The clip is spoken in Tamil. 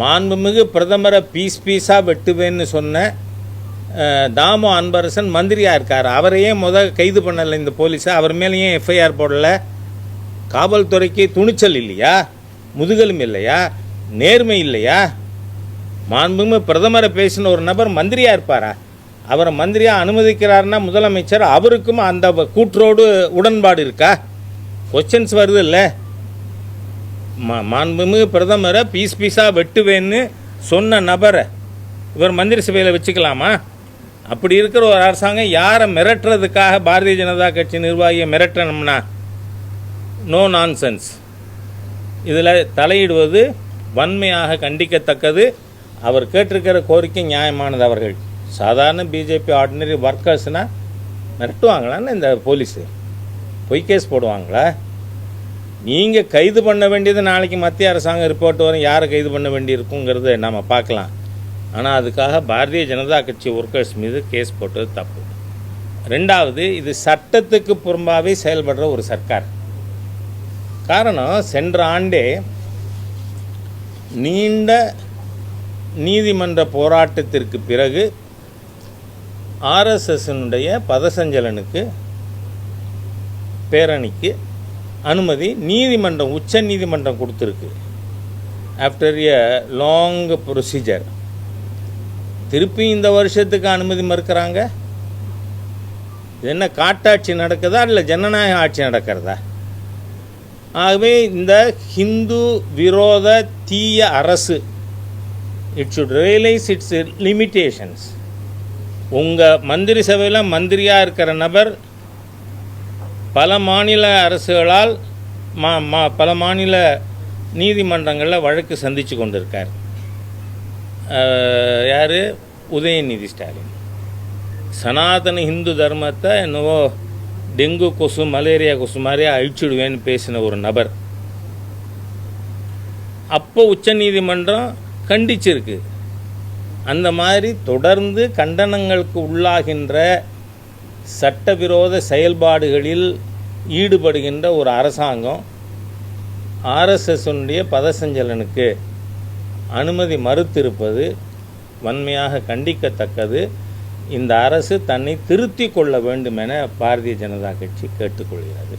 மாண்புமிகு பிரதமரை பீஸ் பீஸாக வெட்டுவேன்னு சொன்ன தாமோ தாமு அன்பரசன் மந்திரியாக இருக்கார். அவரையே முத கைது பண்ணலை இந்த போலீஸை? அவர் மேலேயும் எஃப்ஐஆர் போடலை? காவல்துறைக்கு துணிச்சல் இல்லையா? முதுகெலும் இல்லையா? நேர்மை இல்லையா? மாண்புமிகு பிரதமரை பேசின ஒரு நபர் மந்திரியாக இருப்பாரா? அவரை மந்திரியாக அனுமதிக்கிறாருன்னா முதலமைச்சர் அவருக்கும் அந்த கூற்றோடு உடன்பாடு இருக்கா? கொஸ்டின்ஸ் வருது இல்லை? மாண்புமிகு பிரதமரை பீஸ் பீஸாக வெட்டுவேன்னு சொன்ன நபரை இவர் மந்திரி சபையில் வச்சுக்கலாமா? அப்படி இருக்கிற ஒரு அரசாங்கம் யாரை மிரட்டுறதுக்காக பாரதிய ஜனதா கட்சி நிர்வாகியை மிரட்டணும்னா? நோ நான்சென்ஸ் இதில் தலையிடுவது வன்மையாக கண்டிக்கத்தக்கது. அவர் கேட்டிருக்கிற கோரிக்கை நியாயமானது அவர்கள். சாதாரண பிஜேபி ஆர்டினரி ஒர்க்கர்ஸ்னால் மிரட்டுவாங்களான்னு இந்த போலீஸு? பொய் கேஸ் போடுவாங்களா? நீங்கள் கைது பண்ண வேண்டியது நாளைக்கு மத்திய அரசாங்கம் ரிப்போர்ட் வரும். யாரை கைது பண்ண வேண்டியிருக்குங்கிறத நம்ம பார்க்கலாம். ஆனால் அதுக்காக பாரதிய ஜனதா கட்சி ஒர்க்கர்ஸ் மீது கேஸ் போட்டது தப்பு. ரெண்டாவது இது சட்டத்துக்கு புறம்பாகவே செயல்படுற ஒரு சர்க்கார். காரணம் சென்ற ஆண்டே நீண்ட நீதிமன்ற போராட்டத்திற்கு பிறகு ஆர்எஸ்எஸ்னுடைய பதசஞ்சலனுக்கு பேரணிக்கு அனுமதி நீதிமன்றம் உச்ச நீதிமன்றம் கொடுத்துருக்கு. ஆஃப்டர் எ லாங் ப்ரொசீஜர் திருப்பி இந்த வருஷத்துக்கு அனுமதி மறுக்கிறாங்க? இது என்ன காட்டாட்சி நடக்குதா இல்லை ஜனநாயக ஆட்சி நடக்கிறதா? ஆகவே இந்த ஹிந்து விரோத தீய அரசு it should realise its limitations உங்கள் மந்திரி சபையில் மந்திரியாக இருக்கிற நபர் பல மாநில அரசுகளால் மா மா பல மாநில நீதிமன்றங்களில் வழக்கு சந்தித்து கொண்டிருக்கார். யார்? உதயநிதி ஸ்டாலின். சனாதன இந்து தர்மத்தை என்னவோ டெங்கு கொசு மலேரியா கொசு மாதிரியே அழிச்சிடுவேன்னு பேசின ஒரு நபர். அப்போ உச்சநீதிமன்றம் கண்டிச்சிருக்கு. அந்த மாதிரி தொடர்ந்து கண்டனங்களுக்கு உள்ளாகின்ற சட்டவிரோத செயல்பாடுகளில் ஈடுபடுகின்ற ஒரு அரசாங்கம் ஆர்எஸ்எஸ்னுடைய பதசஞ்சலனுக்கு அனுமதி மறுத்திருப்பது வன்மையாக கண்டிக்கத்தக்கது. இந்த அரசு தன்னை திருத்திக் கொள்ள வேண்டும் என பாரதிய ஜனதா கட்சி கேட்டுக்கொள்கிறது.